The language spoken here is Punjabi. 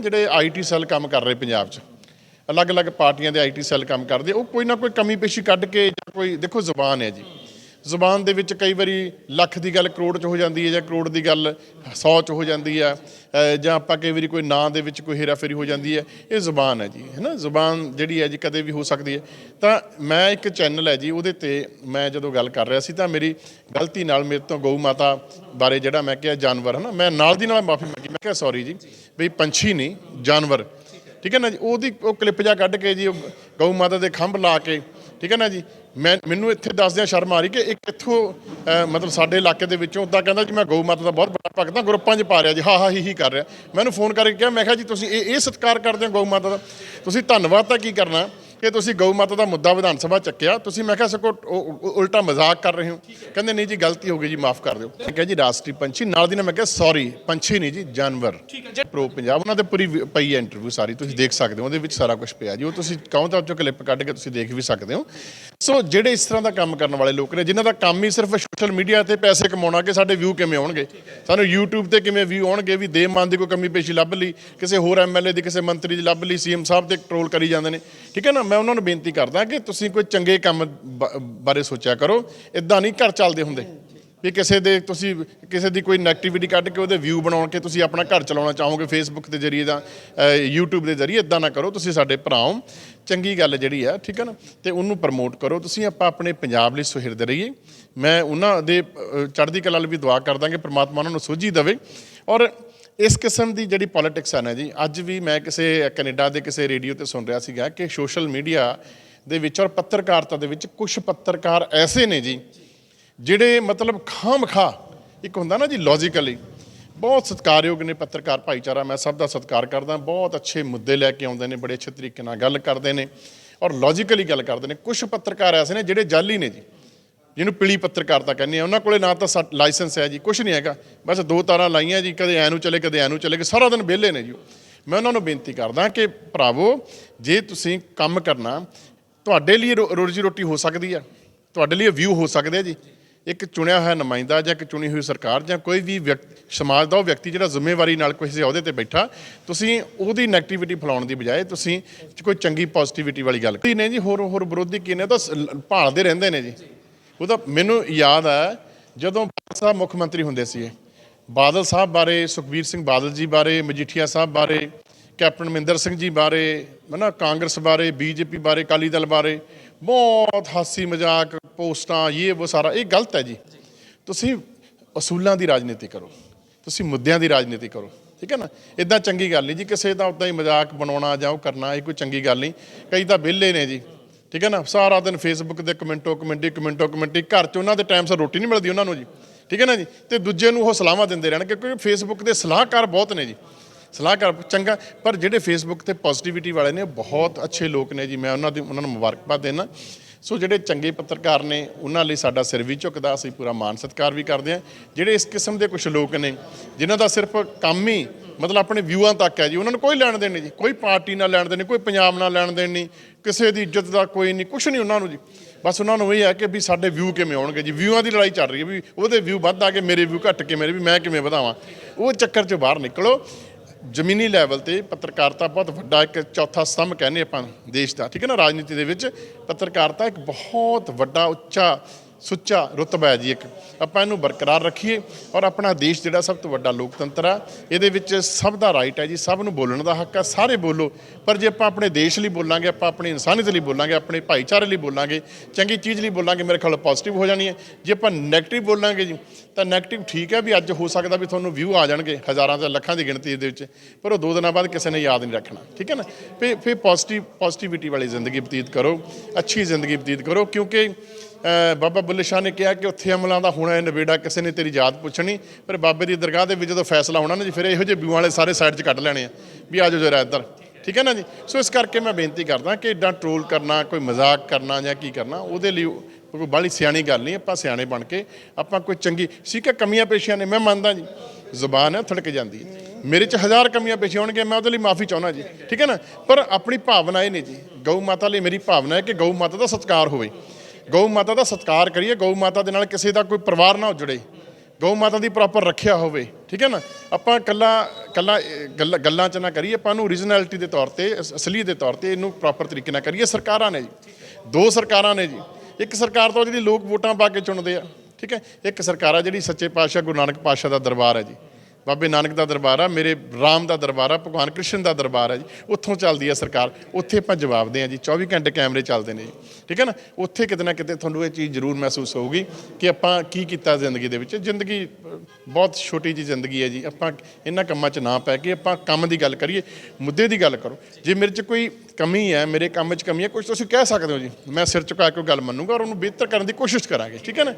ਜਿਹੜੇ ਆਈਟੀ ਸੈੱਲ ਕੰਮ ਕਰ ਰਹੇ ਪੰਜਾਬ 'ਚ, ਅਲੱਗ-ਅਲੱਗ ਪਾਰਟੀਆਂ ਦੇ ਆਈਟੀ ਸੈੱਲ ਕੰਮ ਕਰਦੇ, ਉਹ ਕੋਈ ਨਾ ਕੋਈ ਕਮੀ ਪੇਸ਼ੀ ਕੱਢ ਕੇ ਜਾਂ ਕੋਈ, ਦੇਖੋ ਜ਼ੁਬਾਨ ਹੈ ਜੀ। ਜ਼ੁਬਾਨ ਦੇ ਵਿੱਚ ਕਈ ਵਾਰੀ ਲੱਖ ਦੀ ਗੱਲ ਕਰੋੜ 'ਚ ਹੋ ਜਾਂਦੀ ਹੈ ਜਾਂ ਕਰੋੜ ਦੀ ਗੱਲ 100 'ਚ ਹੋ ਜਾਂਦੀ ਹੈ ਜਾਂ ਆਪਾਂ ਕਈ ਵਾਰੀ ਕੋਈ ਨਾਂ ਦੇ ਵਿੱਚ ਕੋਈ ਹੇਰਾਫੇਰੀ ਹੋ ਜਾਂਦੀ ਹੈ, ਇਹ ਜ਼ੁਬਾਨ ਹੈ ਜੀ, ਹੈ ਨਾ? ਜ਼ੁਬਾਨ ਜਿਹੜੀ ਹੈ ਜੀ ਕਦੇ ਵੀ ਹੋ ਸਕਦੀ ਹੈ। ਤਾਂ ਮੈਂ ਇੱਕ ਚੈਨਲ ਹੈ ਜੀ, ਉਹਦੇ ਤੇ ਮੈਂ ਜਦੋਂ ਗੱਲ ਕਰ ਰਿਹਾ ਸੀ ਤਾਂ ਮੇਰੀ ਗਲਤੀ ਨਾਲ ਮੇਰੇ ਤੋਂ ਗਊ ਮਾਤਾ ਬਾਰੇ ਜਿਹੜਾ ਮੈਂ ਕਿਹਾ ਜਾਨਵਰ, ਹੈ ਨਾ? ਮੈਂ ਨਾਲ ਦੀ ਨਾਲ ਮਾਫੀ ਮੰਗੀ, ਮੈਂ ਕਿਹਾ ਸੌਰੀ ਜੀ ਵੀ ਪੰਛੀ ਨਹੀਂ, ਜਾਨਵਰ। ਠੀਕ ਹੈ ਨਾ ਜੀ? ਉਹਦੀ ਉਹ ਕਲਿੱਪ ਜਾ ਕੱਢ ਕੇ ਜੀ, ਉਹ ਗਊ ਮਾਤਾ ਦੇ ਖੰਭ ਲਾ ਕੇ ਠੀਕ ਹੈ ਨਾ ਜੀ? ਮੈਂ, ਮੈਨੂੰ ਇੱਥੇ ਦੱਸਦਿਆਂ ਸ਼ਰਮ ਆ ਰਹੀ ਕਿ ਇੱਕ ਇੱਥੋਂ ਮਤਲਬ ਸਾਡੇ ਇਲਾਕੇ ਦੇ ਵਿੱਚੋਂ ਉਦਾਂ ਕਹਿੰਦਾ ਜੀ ਮੈਂ ਗਊ ਮਾਤਾ ਦਾ ਬਹੁਤ ਬੜਾ ਭਗਤ ਹਾਂ, ਗਰੁੱਪਾਂ 'ਚ ਪਾ ਰਿਹਾ ਜੀ, ਹਾਂ ਹਾਂ, ਹੀ ਹੀ ਕਰ ਰਿਹਾ। ਮੈਨੂੰ ਫੋਨ ਕਰਕੇ ਕਿਹਾ, ਮੈਂ ਕਿਹਾ ਜੀ ਤੁਸੀਂ ਇਹ ਇਹ ਸਤਿਕਾਰ ਕਰਦੇ ਹੋ ਗਊ ਮਾਤਾ ਦਾ? ਤੁਸੀਂ ਧੰਨਵਾਦ ਤਾਂ ਕੀ ਕਰਨਾ? ਕਿ ਤੁਸੀਂ ਗਊ ਮਾਤਾ ਦਾ ਮੁੱਦਾ ਵਿਧਾਨ ਸਭਾ ਚੱਕਿਆ ਤੁਸੀਂ ਮੈਂ ਕਿਹਾ ਸਕੋ ਉਲਟਾ ਮਜ਼ਾਕ ਕਰ ਰਹੇ ਹੋ। ਕਹਿੰਦੇ ਨਹੀਂ ਜੀ ਗਲਤੀ ਹੋ ਗਈ ਜੀ ਮਾਫ ਕਰ ਦਿਓ। ਮੈਂ ਕਿਹਾ ਜੀ ਰਾਸ਼ਟਰੀ ਪੰਛੀ। ਨਾਲ ਦੀ ਨਾਲ ਮੈਂ ਕਿਹਾ ਸੌਰੀ ਪੰਛੀ ਨਹੀਂ ਜੀ ਜਾਨਵਰ। ਪ੍ਰੋ ਪੰਜਾਬ ਉਹਨਾਂ ਦੇ ਪੂਰੀ ਪਈ ਹੈ ਇੰਟਰਵਿਊ ਸਾਰੀ ਤੁਸੀਂ ਦੇਖ ਸਕਦੇ ਹੋ ਉਹਦੇ ਵਿੱਚ ਸਾਰਾ ਕੁਝ ਪਿਆ ਜੀ। ਉਹ ਤੁਸੀਂ ਕਹੋ ਤਾਂ ਚੋਂ ਕਲਿੱਪ ਕੱਢ ਕੇ ਤੁਸੀਂ ਦੇਖ ਵੀ ਸਕਦੇ ਹੋ। ਸੋ ਜਿਹੜੇ ਇਸ ਤਰ੍ਹਾਂ ਦਾ ਕੰਮ ਕਰਨ ਵਾਲੇ ਲੋਕ ਨੇ ਜਿਨ੍ਹਾਂ ਦਾ ਕੰਮ ਹੀ ਸਿਰਫ ਸੋਸ਼ਲ ਮੀਡੀਆ ਤੇ ਪੈਸੇ ਕਮਾਉਣਾ ਕਿ ਸਾਡੇ ਵਿਊ ਕਿਵੇਂ ਆਉਣਗੇ? ਸਾਨੂੰ YouTube ਤੇ ਕਿਵੇਂ ਵਿਊ ਆਉਣਗੇ ਵੀ ਦੇ ਮਨ ਦੀ ਕੋਈ ਕਮੀ ਪੇਸ਼ੀ ਲੱਭ ਲਈ ਕਿਸੇ ਹੋਰ ਐਮਐਲਏ ਦੀ ਕਿਸੇ ਮੰਤਰੀ ਦੀ ਲੱਭ ਲਈ ਸੀਐਮ ਸਾਹਿਬ ਤੇ ਟ੍ਰੋਲ ਕਰੀ ਜਾਂਦੇ ਨੇ। ਠੀਕ ਹੈ ਨਾ? ਮੈਂ ਉਹਨਾਂ ਨੂੰ ਬੇਨਤੀ ਕਰਦਾ ਕਿ ਤੁਸੀਂ ਕੋਈ ਚੰਗੇ ਕੰਮ ਬ- ਬਾਰੇ ਸੋਚਿਆ ਕਰੋ। ਇਦਾਂ ਨਹੀਂ ਘਰ ਚੱਲਦੇ ਹੁੰਦੇ। ਵੀ ਕਿਸੇ ਦੇ ਤੁਸੀਂ ਕਿਸੇ ਦੀ ਕੋਈ ਨੈਗੇਟਿਵਿਟੀ ਕੱਢ ਕੇ ਉਹਦੇ ਵਿਊ ਬਣਾਉਣ ਕੇ ਤੁਸੀਂ ਆਪਣਾ ਘਰ ਚਲਾਉਣਾ ਚਾਹੋਗੇ ਫੇਸਬੁੱਕ ਦੇ ਜ਼ਰੀਏ ਜਾਂ ਅਹ, YouTube ਦੇ ਜ਼ਰੀਏ ਇਦਾਂ ਨਾ ਕਰੋ। ਤੁਸੀਂ ਸਾਡੇ ਭਰਾ ਹੋ। ਚੰਗੀ ਗੱਲ ਜਿਹੜੀ ਆ ਠੀਕ ਹੈ ਨਾ? ਤੇ ਉਹਨੂੰ ਪ੍ਰਮੋਟ ਕਰੋ। ਤੁਸੀਂ ਆਪਾਂ ਆਪਣੇ ਪੰਜਾਬ ਲਈ ਸੁਹਿਰਦ ਰਹੀਏ। ਮੈਂ ਉਹਨਾਂ ਦੇ ਚੜ੍ਹਦੀ ਕਲਾ ਲਈ ਵੀ ਦੁਆ ਕਰਦਾ ਕਿ ਪ੍ਰਮਾਤਮਾ ਉਹਨਾਂ ਨੂੰ ਸੋਝੀ ਦੇਵੇ। ਔਰ ਇਸ ਕਿਸਮ ਦੀ ਜਿਹੜੀ ਪੋਲਿਟਿਕਸ ਹੈ ਨਾ ਜੀ, ਅੱਜ ਵੀ ਮੈਂ ਕਿਸੇ ਕੈਨੇਡਾ ਦੇ ਕਿਸੇ ਰੇਡੀਓ ਤੇ ਸੁਣ ਰਿਹਾ ਸੀਗਾ ਕਿ ਸੋਸ਼ਲ ਮੀਡੀਆ ਦੇ ਵਿੱਚ ਔਰ ਪੱਤਰਕਾਰਤਾ ਦੇ ਵਿੱਚ ਕੁਝ ਪੱਤਰਕਾਰ ਐਸੇ ਨੇ ਜੀ, ਜਿਹੜੇ ਮਤਲਬ ਖਾਮਖਾ ਇੱਕ ਹੁੰਦਾ ਨਾ ਜੀ ਲੌਜੀਕਲੀ ਬਹੁਤ ਸਤਿਕਾਰਯੋਗ ਨੇ ਪੱਤਰਕਾਰ ਭਾਈਚਾਰਾ, ਮੈਂ ਸਭ ਦਾ ਸਤਿਕਾਰ ਕਰਦਾ, ਬਹੁਤ ਅੱਛੇ ਮੁੱਦੇ ਲੈ ਕੇ ਆਉਂਦੇ ਨੇ, ਬੜੇ ਅੱਛੇ ਤਰੀਕੇ ਨਾਲ ਗੱਲ ਕਰਦੇ ਨੇ ਔਰ ਲੌਜੀਕਲੀ ਗੱਲ ਕਰਦੇ ਨੇ ਕੁਝ ਪੱਤਰਕਾਰ ਐਸੇ ਨੇ ਜਿਹੜੇ ਜਾਲੀ ਨੇ ਜੀ। ਜਿਹਨੂੰ ਪੀਲੀ ਪੱਤਰਕਾਰਤਾ ਕਹਿੰਦੇ ਆ, ਉਹਨਾਂ ਕੋਲੇ ਨਾ ਤਾਂ ਲਾਇਸੈਂਸ ਹੈ ਜੀ ਕੁਝ ਨਹੀਂ ਹੈਗਾ। ਬਸ ਦੋ ਤਾਰਾਂ ਲਾਈਆਂ ਜੀ, ਕਦੇ ਐ ਨੂੰ ਚਲੇ, ਕਦੇ ਐ ਨੂੰ ਚਲੇ ਕਿ ਸਾਰਾ ਦਿਨ ਵਿਹਲੇ ਨੇ ਜੀ ਉਹ। ਮੈਂ ਉਹਨਾਂ ਨੂੰ ਬੇਨਤੀ ਕਰਦਾ ਕਿ ਭਰਾਵੋ, ਜੇ ਤੁਸੀਂ ਕੰਮ ਕਰਨਾ, ਤੁਹਾਡੇ ਲਈ ਰੋ- ਰੋਜੀ ਰੋਟੀ ਹੋ ਸਕਦੀ ਆ, ਤੁਹਾਡੇ ਲਈ ਵਿਊ ਹੋ ਸਕਦੇ ਆ ਜੀ। ਇੱਕ ਚੁਣਿਆ ਹੋਇਆ ਨੁਮਾਇੰਦਾ ਜਾਂ ਇੱਕ ਚੁਣੀ ਹੋਈ ਸਰਕਾਰ ਜਾਂ ਕੋਈ ਵੀ ਵਿਅਕਤੀ ਸਮਾਜ ਦਾ ਉਹ ਵਿਅਕਤੀ ਜਿਹੜਾ ਜ਼ਿੰਮੇਵਾਰੀ ਨਾਲ ਕਿਸੇ ਅਹੁਦੇ ਤੇ ਬੈਠਾ, ਤੁਸੀਂ ਉਹਦੀ ਨੈਗੇਟਿਵਿਟੀ ਫੈਲਾਉਣ ਦੀ ਬਜਾਏ ਤੁਸੀਂ ਕੋਈ ਚੰਗੀ ਪੋਜ਼ਿਟਿਵਿਟੀ ਵਾਲੀ ਗੱਲ ਕੀ ਨੇ ਜੀ, ਹੋਰ ਹੋਰ ਵਿਰੋਧੀ ਕੀ ਨੇ, ਉਹ ਤਾਂ ਭਾਲਦੇ ਰਹਿੰਦੇ ਨੇ ਜੀ। ਉਹਦਾ ਮੈਨੂੰ ਯਾਦ ਹੈ ਜਦੋਂ ਬਾਦਲ ਸਾਹਿਬ ਮੁੱਖ ਮੰਤਰੀ ਹੁੰਦੇ ਸੀ ਬਾਦਲ ਸਾਹਿਬ ਬਾਰੇ, ਸੁਖਬੀਰ ਸਿੰਘ ਬਾਦਲ ਜੀ ਬਾਰੇ, ਮਜੀਠੀਆ ਸਾਹਿਬ ਬਾਰੇ, ਕੈਪਟਨ ਮਹਿੰਦਰ ਸਿੰਘ ਜੀ ਬਾਰੇ, ਹਨਾ, ਕਾਂਗਰਸ ਬਾਰੇ, ਬੀਜੇਪੀ ਬਾਰੇ, ਅਕਾਲੀ ਦਲ ਬਾਰੇ, ਬਹੁਤ ਹਾਸੀ ਮਜ਼ਾਕ, ਪੋਸਟਾਂ ਇਹ ਉਹ ਸਾਰਾ, ਇਹ ਗਲਤ ਹੈ ਜੀ। ਤੁਸੀਂ ਅਸੂਲਾਂ ਦੀ ਰਾਜਨੀਤੀ ਕਰੋ, ਤੁਸੀਂ ਮੁੱਦਿਆਂ ਦੀ ਰਾਜਨੀਤੀ ਕਰੋ, ਠੀਕ ਹੈ ਨਾ? ਇਦਾਂ ਚੰਗੀ ਗੱਲ ਨਹੀਂ ਜੀ, ਕਿਸੇ ਦਾ ਉਦਾਂ ਹੀ ਮਜ਼ਾਕ ਬਣਾਉਣਾ ਜਾਂ ਉਹ ਕਰਨਾ, ਇਹ ਕੋਈ ਚੰਗੀ ਗੱਲ ਨਹੀਂ। ਕਈ ਤਾਂ ਵਿਹਲੇ ਨੇ ਜੀ। ਠੀਕ ਹੈ ਨਾ? ਸਾਰਾ ਦਿਨ ਫੇਸਬੁੱਕ ਦੇ ਕਮੈਂਟੋ ਕਮੈਂਟੀ ਕਮੈਂਟੋ ਕਮੈਂਟੀ, ਘਰ 'ਚ ਉਹਨਾਂ ਦੇ ਟਾਈਮ ਸਿਰ ਰੋਟੀ ਨਹੀਂ ਮਿਲਦੀ ਉਹਨਾਂ ਨੂੰ ਜੀ। ਠੀਕ ਹੈ ਨਾ ਜੀ? ਤੇ ਦੂਜੇ ਨੂੰ ਉਹ ਸਲਾਹਾਂ ਦਿੰਦੇ ਰਹਿਣ ਕਿਉਂਕਿ ਫੇਸਬੁੱਕ ਦੇ ਸਲਾਹਕਾਰ ਬਹੁਤ ਨੇ ਜੀ। ਸਲਾਹਕਾਰ ਚੰਗਾ, ਪਰ ਜਿਹੜੇ ਫੇਸਬੁੱਕ ਤੇ ਪੋਜ਼ਿਟਿਵਿਟੀ ਵਾਲੇ ਨੇ ਬਹੁਤ ਅੱਛੇ ਲੋਕ ਨੇ ਜੀ। ਮੈਂ ਉਹਨਾਂ ਦੀ, ਉਹਨਾਂ ਨੂੰ ਮੁਬਾਰਕਬਾਦ ਦੇਣਾ ਸੋ ਜਿਹੜੇ ਚੰਗੇ ਪੱਤਰਕਾਰ ਨੇ, ਉਹਨਾਂ ਲਈ ਸਾਡਾ ਸਿਰ ਵੀ ਝੁਕਦਾ, ਅਸੀਂ ਪੂਰਾ ਮਾਣ ਸਤਿਕਾਰ ਵੀ ਕਰਦੇ ਹਾਂ। ਜਿਹੜੇ ਇਸ ਕਿਸਮ ਦੇ ਕੁਝ ਲੋਕ ਨੇ, ਜਿਨ੍ਹਾਂ ਦਾ ਸਿਰਫ ਕੰਮ ਹੀ ਮਤਲਬ ਆਪਣੇ ਵਿਊਆਂ ਤੱਕ ਹੈ ਜੀ। ਉਹਨਾਂ ਨੂੰ ਕੋਈ ਲੈਣ ਦੇਣ ਨਹੀਂ ਜੀ। ਕੋਈ ਪਾਰਟੀ ਨਾਲ ਲੈਣ ਦੇਣ ਨਹੀਂ, ਕੋਈ ਪੰਜਾਬ ਨਾਲ ਲੈਣ ਦੇਣ ਨਹੀਂ, ਕਿਸੇ ਦੀ ਇੱਜ਼ਤ ਦਾ ਕੋਈ ਨਹੀਂ ਕੁਝ ਨਹੀਂ ਉਹਨਾਂ ਨੂੰ ਜੀ। ਬਸ ਉਹਨਾਂ ਨੂੰ ਇਹ ਹੈ ਕਿ ਵੀ ਸਾਡੇ ਵਿਊ ਕਿਵੇਂ ਆਉਣਗੇ ਜੀ। ਵਿਊਆਂ ਦੀ ਲੜਾਈ ਚੱਲ ਰਹੀ ਹੈ ਵੀ ਉਹਦੇ ਵਿਊ ਵੱਧ ਆ ਕੇ ਮੇਰੇ ਵਿਊ ਘਟ ਕੇ ਮੇਰੇ ਵੀ ਮੈਂ ਕਿਵੇਂ ਵਧਾਵਾਂ। ਉਹ ਚੱਕਰ 'ਚੋਂ ਬਾਹਰ ਨਿਕਲੋ। ਜ਼ਮੀਨੀ ਲੈਵਲ ਤੇ ਪੱਤਰਕਾਰਤਾ ਬਹੁਤ ਵੱਡਾ ਇੱਕ ਚੌਥਾ ਸਤੰਭ ਕਹਿੰਦੇ ਆਪਾਂ ਦੇਸ਼ ਦਾ, ਠੀਕ ਹੈ ਨਾ? ਰਾਜਨੀਤੀ ਦੇ ਵਿੱਚ ਪੱਤਰਕਾਰਤਾ ਇੱਕ ਬਹੁਤ ਵੱਡਾ, ਉੱਚਾ ਸੁੱਚਾ ਰੁਤਬਾ ਹੈ ਜੀ ਇੱਕ। ਆਪਾਂ ਇਹਨੂੰ ਬਰਕਰਾਰ ਰੱਖੀਏ ਔਰ ਆਪਣਾ ਦੇਸ਼ ਜਿਹੜਾ ਸਭ ਤੋਂ ਵੱਡਾ ਲੋਕਤੰਤਰ ਆ, ਇਹਦੇ ਵਿੱਚ ਸਭ ਦਾ ਰਾਈਟ ਹੈ ਜੀ, ਸਭ ਨੂੰ ਬੋਲਣ ਦਾ ਹੱਕ ਆ, ਸਾਰੇ ਬੋਲੋ। ਪਰ ਜੇ ਆਪਾਂ ਆਪਣੇ ਦੇਸ਼ ਲਈ ਬੋਲਾਂਗੇ, ਆਪਾਂ ਆਪਣੀ ਇਨਸਾਨੀਅਤ ਲਈ ਬੋਲਾਂਗੇ, ਆਪਣੇ ਭਾਈਚਾਰੇ ਲਈ ਬੋਲਾਂਗੇ, ਚੰਗੀ ਚੀਜ਼ ਲਈ ਬੋਲਾਂਗੇ, ਮੇਰੇ ਖਿਆਲ ਪੋਜ਼ਿਟਿਵ ਹੋ ਜਾਣੀ ਹੈ। ਜੇ ਆਪਾਂ 네ਗੇਟਿਵ ਬੋਲਾਂਗੇ ਜੀ, ਤਾਂ 네ਗੇਟਿਵ ਠੀਕ ਹੈ ਵੀ ਅੱਜ ਹੋ ਸਕਦਾ ਵੀ ਤੁਹਾਨੂੰ ਵਿਊ ਆ ਜਾਣਗੇ, ਹਜ਼ਾਰਾਂ ਤੇ ਲੱਖਾਂ ਦੀ ਗਿਣਤੀ ਦੇ ਵਿੱਚ, ਪਰ ਉਹ ਦੋ ਦਿਨਾਂ ਬਾਅਦ ਕਿਸੇ ਨੇ ਯਾਦ ਨਹੀਂ ਰੱਖਣਾ, ਠੀਕ ਹੈ ਨਾ? ਫਿਰ ਫਿਰ ਪੋਜ਼ਿਟਿਵ ਪੋਜ਼ਿਟਿਵਿਟੀ ਵਾਲੀ ਜ਼ਿੰਦਗੀ ਬਤੀਤ ਕਰੋ, ਅੱਛੀ ਜ਼ਿੰਦਗੀ ਬਤੀਤ ਕਰੋ, ਕਿਉਂਕਿ ਬਾਬਾ ਬੁੱਲੇ ਸ਼ਾਹ ਨੇ ਕਿਹਾ ਕਿ ਉੱਥੇ ਅਮਲਾਂ ਦਾ ਹੋਣਾ ਹੈ ਨਵੇੜਾ ਕਿਸੇ ਨੇ ਤੇਰੀ ਯਾਦ ਪੁੱਛਣੀ। ਪਰ ਬਾਬੇ ਦੀ ਦਰਗਾਹ ਦੇ ਵਿੱਚ ਜਦੋਂ ਫੈਸਲਾ ਹੋਣਾ ਨਾ ਜੀ, ਫਿਰ ਇਹੋ ਜਿਹੇ ਵਿਊ ਵਾਲੇ ਸਾਰੇ ਸਾਈਡ 'ਚ ਕੱਢ ਲੈਣੇ ਆ ਵੀ ਆਜੋ ਜਰਾ ਇੱਧਰ। ਠੀਕ ਹੈ ਨਾ ਜੀ? ਸੋ ਇਸ ਕਰਕੇ ਮੈਂ ਬੇਨਤੀ ਕਰਦਾ ਕਿ ਇਦਾਂ ਟ੍ਰੋਲ ਕਰਨਾ, ਕੋਈ ਮਜ਼ਾਕ ਕਰਨਾ ਜਾਂ ਕੀ ਕਰਨਾ, ਉਹਦੇ ਲਈ ਕੋਈ ਬਾਹਲੀ ਸਿਆਣੀ ਗੱਲ ਨਹੀਂ, ਆਪਾਂ ਸਿਆਣੇ ਬਣ ਕੇ ਆਪਾਂ ਕੋਈ ਚੰਗੀ ਠੀਕ ਕਮੀਆਂ ਪੇਸ਼ੀਆਂ ਨੇ, ਮੈਂ ਮੰਨਦਾ ਜੀ। ਜ਼ੁਬਾਨ ਹੈ, ਥੜਕ ਜਾਂਦੀ ਹੈ। ਮੇਰੇ 'ਚ ਹਜ਼ਾਰ ਕਮੀਆਂ ਪੇਸ਼ੀਆਂ ਹੋਣਗੀਆਂ, ਮੈਂ ਉਹਦੇ ਲਈ ਮਾਫੀ ਚਾਹੁੰਦਾ ਜੀ। ਠੀਕ ਹੈ ਨਾ? ਪਰ ਆਪਣੀ ਭਾਵਨਾ ਇਹ ਨਹੀਂ ਜੀ, ਗਊ ਮਾਤਾ ਲਈ ਮੇਰੀ ਭਾਵਨਾ ਹੈ ਕਿ ਗਊ ਮਾਤਾ ਦਾ ਸਤਿਕਾਰ ਹੋਵੇ। ਗਊ ਮਾਤਾ ਦਾ ਸਤਿਕਾਰ ਕਰੀਏ, ਗਊ ਮਾਤਾ ਦੇ ਨਾਲ ਕਿਸੇ ਦਾ ਕੋਈ ਪਰਿਵਾਰ ਨਾ ਉਜੜੇ। ਗਊ ਮਾਤਾ ਦੀ ਪ੍ਰੋਪਰ ਰੱਖਿਆ ਹੋਵੇ, ਠੀਕ ਹੈ ਨਾ? ਆਪਾਂ ਕੱਲਾ ਕੱਲਾ ਗੱਲਾਂ ਗੱਲਾਂ 'ਚ ਨਾ ਕਰੀਏ, ਆਪਾਂ ਨੂੰ ਓਰੀਜਨੈਲਿਟੀ ਦੇ ਤੌਰ ਤੇ, ਅਸ- ਅਸਲੀ ਦੇ ਤੌਰ ਤੇ ਇਹਨੂੰ ਪ੍ਰੋਪਰ ਤਰੀਕੇ ਨਾਲ ਕਰੀਏ। ਸਰਕਾਰਾਂ ਨੇ ਜੀ, ਦੋ ਸਰਕਾਰਾਂ ਨੇ ਜੀ। ਇੱਕ ਸਰਕਾਰ ਤੋਂ ਜਿਹੜੀ ਲੋਕ ਵੋਟਾਂ ਪਾ ਕੇ ਚੁਣਦੇ ਆ, ਠੀਕ ਹੈ? ਇੱਕ ਸਰਕਾਰ ਆ ਜਿਹੜੀ ਸੱਚੇ ਪਾਤਸ਼ਾਹ ਗੁਰੂ ਨਾਨਕ ਪਾਤਸ਼ਾਹ ਦਾ ਦਰਬਾਰ ਹੈ ਜੀ। ਬਾਬੇ ਨਾਨਕ ਦਾ ਦਰਬਾਰ ਆ, ਮੇਰੇ ਰਾਮ ਦਾ ਦਰਬਾਰ ਆ, ਭਗਵਾਨ ਕ੍ਰਿਸ਼ਨ ਦਾ ਦਰਬਾਰ ਹੈ ਜੀ। ਉੱਥੋਂ ਚੱਲਦੀ ਹੈ ਸਰਕਾਰ। ਉੱਥੇ ਆਪਾਂ ਜਵਾਬ ਦੇ ਆ ਜੀ। 24 ਘੰਟੇ ਕੈਮਰੇ ਚੱਲਦੇ ਨੇ ਜੀ। ਠੀਕ ਹੈ ਨਾ? ਉੱਥੇ ਕਿਤੇ ਨਾ ਕਿਤੇ ਤੁਹਾਨੂੰ ਇਹ ਚੀਜ਼ ਜ਼ਰੂਰ ਮਹਿਸੂਸ ਹੋਊਗੀ ਕਿ ਆਪਾਂ ਕੀ ਕੀਤਾ ਜ਼ਿੰਦਗੀ ਦੇ ਵਿੱਚ। ਜ਼ਿੰਦਗੀ, ਬਹੁਤ ਛੋਟੀ ਜੀ ਜ਼ਿੰਦਗੀ ਹੈ ਜੀ। ਆਪਾਂ ਇਹਨਾਂ ਕੰਮਾਂ 'ਚ ਨਾ ਪੈ ਕੇ ਆਪਾਂ ਕੰਮ ਦੀ ਗੱਲ ਕਰੀਏ, ਮੁੱਦੇ ਦੀ ਗੱਲ ਕਰੋ। ਜੇ ਮੇਰੇ 'ਚ ਕੋਈ ਕਮੀ ਹੈ, ਮੇਰੇ ਕੰਮ 'ਚ ਕਮੀ ਹੈ ਕੁਝ ਤੁਸੀਂ ਕਹਿ ਸਕਦੇ ਹੋ ਜੀ। ਮੈਂ ਸਿਰ ਝੁਕਾ ਕੇ ਉਹ ਗੱਲ ਮੰਨੂਗਾ ਔਰ ਉਹਨੂੰ ਬਿਹਤਰ ਕਰਨ ਦੀ ਕੋਸ਼ਿਸ਼ ਕਰਾਂਗੇ। ਠੀਕ ਹੈ ਨਾ?